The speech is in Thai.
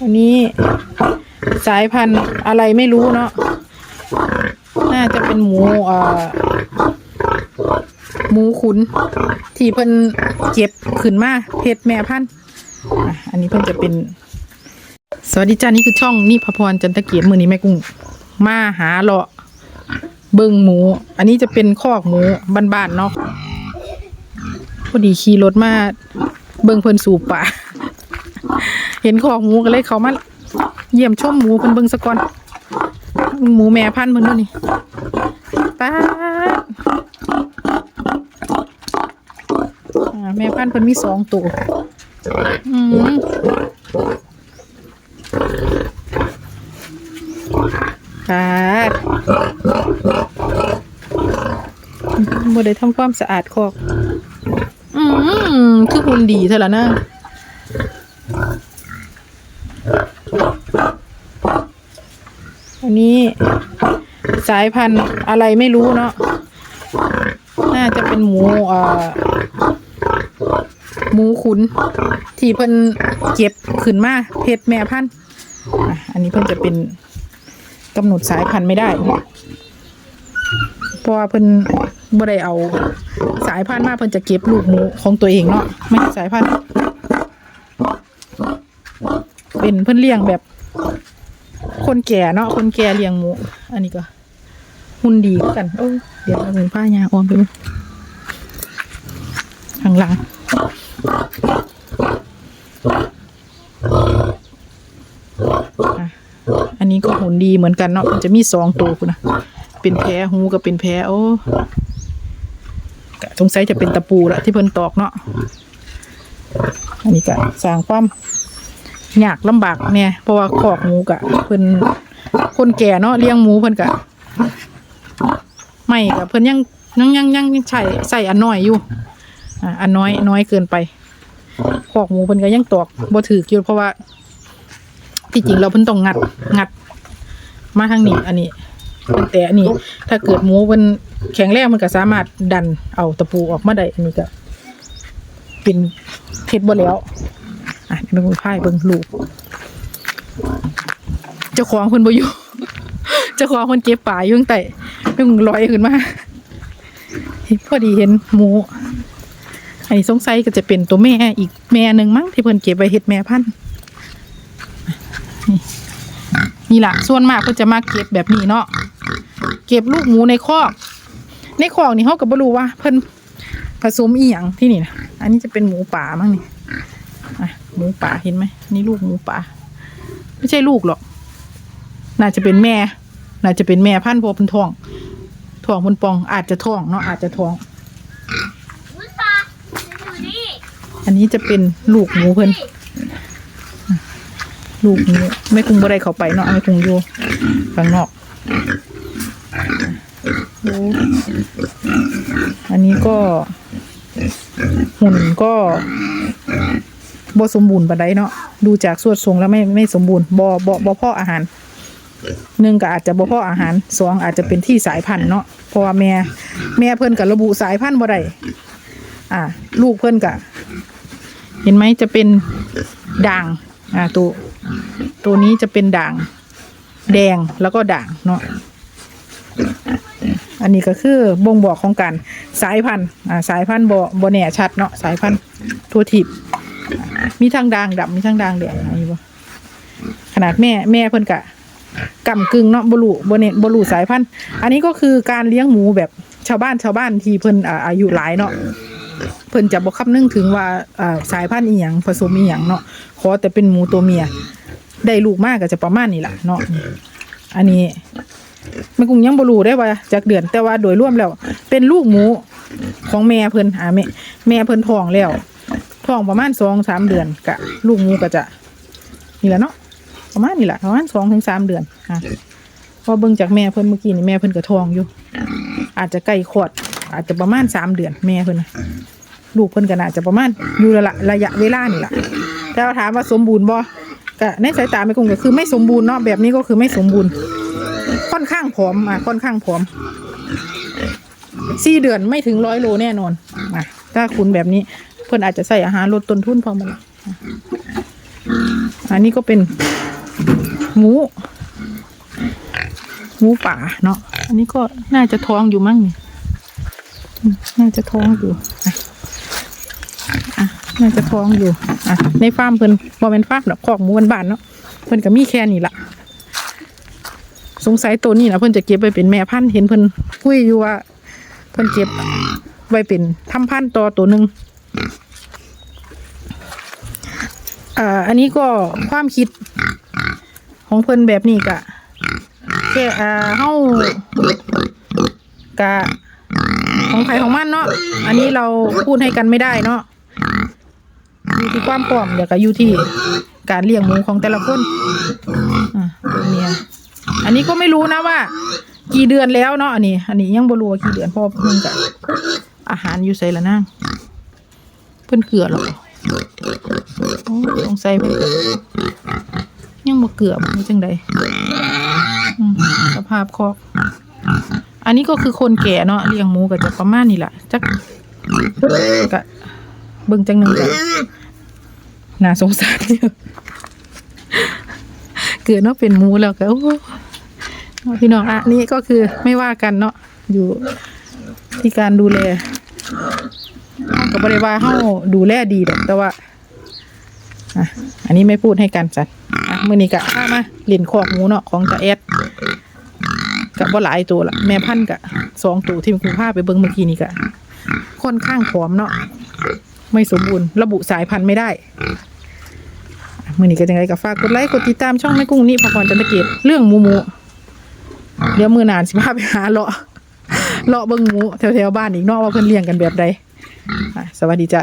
อันนี้สายพันธุ์อะไรไม่รู้เนาะ น่าจะเป็นหมูเอ่อหมูขุน ที่เพิ่นเก็บขึ้นมาเพชรแม่พันธุ์อันนี้เพิ่นจะเป็น สวัสดีจ้านี่คือช่องนี่พพรจันทเกียรติมือนี้แม่กุ้ง มาหาเลาะเบิงหมู อันนี้จะเป็นคอกหมูบ้านๆเนาะพอดีขี่รถมาเบิงเพิ่นสูบป่า เห็นคอกหมูก็เลยเขามาเยี่ยมชมหมูเพิ่นเบิงสะกอนหมูแม่พันธุ์เพิ่นด้วยนี่ป้าแม่พันธุ์เพิ่นมีสองตัวอืมป้าดบ่ได้ทำความสะอาดคอก อืมคือหุ่นดีเท่าละนะ อันนี้สายพันธุ์อะไรไม่รู้เนาะ น่าจะเป็นหมูเอ่อหมูขุน ที่เพิ่นเก็บขึ้นมาเพชรแม่พันธุ์อันนี้เพิ่นจะเป็นกำหนดสายพันธุ์ไม่ได้เพราะว่าเพิ่นบ่ได้เอาสายพันธุ์มาเพิ่นจะเก็บลูกหมูของตัวเองเนาะไม่ใช่สายพันธุ์เป็นเพิ่นเลี้ยงแบบ คนแก่เนาะคนแก่เลี้ยงหมู อันนี้ก็หุ่นดีคือกันโอ้เดี๋ยวเอาเป็นผ้ายาออมไปดูข้างหลังอันนี้ก็หุ่นดีเหมือนกันเนาะมันจะมีสองตัวคุณนะเป็นแผลหูกับเป็นแผลโอ้สงสัยจะเป็นตะปูละที่เพิ่นตอกเนาะอันนี้ก็สร้างความ ยากลำบากเนี่ยเพราะว่าคอกหมูกะเพิ่นคนแก่เนาะเลี้ยงหมูเพิ่นกะไม่กะเพิ่นยังยังยังยังใส่ใส่อันน้อยอยู่อ่าอันน้อยน้อยเกินไปคอกหมูเพิ่นก็ยังตอกบ่ถืออยู่เพราะว่าที่จริงเราเพิ่นต้องงัดงัด มาทางนี้ อันนี้เพิ่นแต่อันนี้ถ้าเกิดหมูเพิ่นแข็งแรงมันก็สามารถดันเอาตะปูออกมาได้อันนี้ก็เป็นเฮ็ดบ่แล้ว อะเดี๋ยวเป็นพ่ายเบิ่งลูกเจ้าของคนบ่อยู่เจ้าของคนเก็บป่าอยู่ตั้งแต่เพิ่งลอยขึ้นมาพอดีเห็นหมูอันนี้สงสัยก็จะเป็นตัวแม่อีกแม่หนึ่งมั้งที่เพิ่นเก็บไว้เฮ็ดแม่พันธุ์นี่นี่ล่ะส่วนมากเพิ่นจะมาเก็บแบบนี้เนาะเก็บลูกหมูในคอก ในคอกนี่เขาก็บ่รู้ว่า เพิ่นผสมอีหยังที่นี่นะอันนี้จะเป็นหมูป่ามั้งนี่ หมูป่าเห็นไหมนี่ลูกหมูป่า ไม่ใช่ลูกหรอก น่าจะเป็นแม่ น่าจะเป็นแม่พันธุ์เพราะเป็นท้องท้องมันปอง อาจจะท้องเนาะอาจจะท้องมุสตาอยู่นี่อันนี้จะเป็นลูกหมูเพิ่นลูกหมูไม่คุงบ่ได้เข้าไปเนาะไม่คุงอยู่ข้างนอกโอ้อันนี้ก็หุ่นก็ บ่สมบูรณ์ปานใดเนาะดูจากสวดทรงแล้วไม่ไม่สมบูรณ์บ่บ่บ่พ่ออาหารหนึ่งก็อาจจะบ่พ่ออาหารสองอาจจะเป็นที่สายพันธุ์เนาะเพราะว่าแม่แม่เพิ่นกับระบุสายพันธุ์บ่ได้อ่า ลูกเพิ่นกะเห็นไหมจะเป็นด่าง อ่าตัวตัวนี้จะเป็นด่าง แดงแล้วก็ด่างเนาะอันนี้ก็คือบ่งบอกของการสายพันธุ์อ่าสายพันธุ์บ่บ่แน่ชัดเนาะสายพันธุ์ทั่วทิพย์ มีทั้งด่างดำมีทั้งด่างแดงอันนี้บ่ขนาดแม่แม่เพิ่นกะกำกึ่งเนาะบ่รู้บ่เนบ่รู้สายพันธุ์ อันนี้ก็คือการเลี้ยงหมูแบบชาวบ้านชาวบ้านที่เพิ่นอาอายุหลายเนาะเพิ่นจะบ่คำนึงถึงว่าสายพันธุ์อีหยังผสมอีหยังเนาะขอแต่เป็นหมูตัวเมีย ได้ลูกมากก็จะประมาณนี้ล่ะเนาะอันนี้แม่กุ้งยังบ่รู้ได้ว่าจากเดือนแต่ว่าโดยรวมแล้ว เป็นลูกหมูของแม่เพิ่นหาแม่แม่เพิ่นท้องแล้ว ท้องประมาณสองสามเดือนกะลูกหมูก็จะนี่แหละเนาะประมาณนี้แหละประมาณสองถึงสามเดือนอะพอเบิ่งจากแม่เพิ่นเมื่อกี้นี่แม่เพิ่นก็ท้องอยู่ อาจจะใกล้ขวด อาจจะประมาณสามเดือนแม่เพิ่นนะลูกเพิ่นก็น่าจะประมาณอยู่ระละระยะเวลานี่แหละแต่ว่าถามว่าสมบูรณ์บ่ก็ในสายตาไม่คงก็คือไม่สมบูรณ์เนาะแบบนี้ก็คือไม่สมบูรณ์ ค่อนข้างผอมอะค่อนข้างผอมสี่เดือนไม่ถึงร้อยโลแน่นอนอะถ้าคุณแบบนี้ เพิ่อนอาจจะใส่อาหารลดต้นทุนพอมันอันนี้ก็เป็น หมู หมูป่าเนาะอันนี้ก็น่าจะท้องอยู่มั้งนี่น่าจะท้องอยู่อะน่าจะท้องอยู่อะในฟาร์มเพิ่นบ่เป็นฟาร์มดอกคอกหมูบ้านๆเนาะเพิ่นก็มีแค่นี้ละสงสัยตัวนี้นะเพิ่นจะเก็บไว้เป็นแม่พันธุ์เห็นเพิ่นคุยอยู่ว่า เพิ่นเก็บไว้เป็นทำพันธุ์ต่อตัวหนึ่ง อ่า อันนี้ก็ความคิดของเพิ่นแบบนี้กะแค่อ่าเฮากะของใครของมันเนาะ อันนี้เราพูดให้กันไม่ได้เนาะอยู่ที่ความพร้อมเดี๋ยวก็อยู่ที่การเลี้ยงหมูของแต่ละคนอ่าเมียอันนี้ก็ไม่รู้นะว่า กี่เดือนแล้วเนาะอันนี้ อันนี้ยังบ่รู้ว่ากี่เดือนเพราะเพิ่นกะอาหารอยู่ใส่ละนาง เพิ่นเกลือหรอโอ้สงสัยเพิ่นยังบ่เกลือบ่รู้จังใดสภาพคอก อันนี้ก็คือคนแก่เนาะเลี้ยงหมูก็จะประมาณนี้แหละจักก็เบิ่งจังหนึงก็น่าสงสารอยู่เกิดเนาะเป็นหมูแล้วก็โอ้พี่น้องอะนี่ก็คือไม่ว่ากันเนาะอยู่ที่การดูแล เฮากับบริวารเฮาดูแลดีดอกแต่ว่าอะอันนี้ไม่พูดให้กันจัดอะมือนี้ก็พามาเล่นคอกหมูเนาะของตาแอดกับบ่หลายตัวละแม่พันกะสองตัวที่คุณพาไปเบิ่งเมื่อกี้นี่กะค่อนข้างผอมเนาะไม่สมบูรณ์ระบุสายพันธุ์ไม่ได้มือนี้ก็จังไดก็ฝากกดไลค์กดติดตามช่องแม่กุ้งนี่พอก่อนจะตะเกียเรื่องหมูหมูเดี๋ยวมือนานสิพาไปหาเลาะเลาะเบิ่งหมูแถวๆบ้านอีกเนาะว่าเพิ่นเลี้ยงกันแบบใด สวัสดีจ้ะ